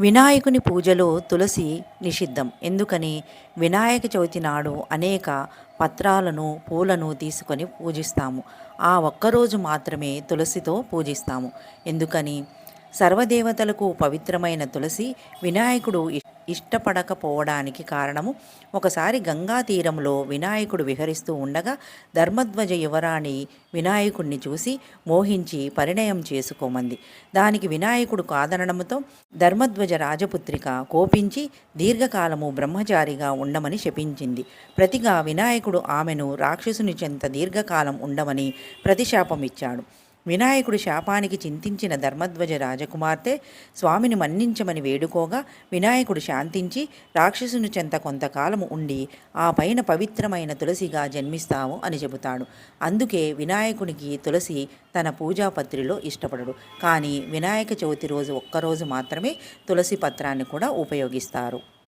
వినాయకుని పూజలో తులసి నిషిద్ధం. ఎందుకని? వినాయక చవితి నాడు అనేక పత్రాలను పూలను తీసుకొని పూజిస్తాము. ఆ ఒక్కరోజు మాత్రమే తులసితో పూజిస్తాము. ఎందుకని? సర్వదేవతలకు పవిత్రమైన తులసి వినాయకుడు ఇష్టపడకపోవడానికి కారణము ఒకసారి గంగా తీరంలో వినాయకుడు విహరిస్తూ ఉండగా ధర్మధ్వజ యువరాణి వినాయకుడిని చూసి మోహించి పరిణయం చేసుకోమంది. దానికి వినాయకుడు కాదనడంతో ధర్మధ్వజ రాజపుత్రిక కోపించి దీర్ఘకాలము బ్రహ్మచారిగా ఉండమని శపించింది ప్రతిగా వినాయకుడు ఆమెను రాక్షసుని చెంత దీర్ఘకాలం ఉండమని ప్రతిశాపం ఇచ్చాడు వినాయకుడు శాపానికి చింతించిన ధర్మధ్వజ రాజకుమార్తె స్వామిని మన్నించమని వేడుకోగా వినాయకుడు శాంతించి రాక్షసుని చెంత కొంతకాలము ఉండి ఆ పైన పవిత్రమైన తులసిగా జన్మిస్తావు అని చెబుతాడు. అందుకే వినాయకునికి తులసి తన పూజాపత్రిలో ఇష్టపడడు. కానీ వినాయక చవితి రోజు ఒక్కరోజు మాత్రమే తులసి పత్రాన్ని కూడా ఉపయోగిస్తారు.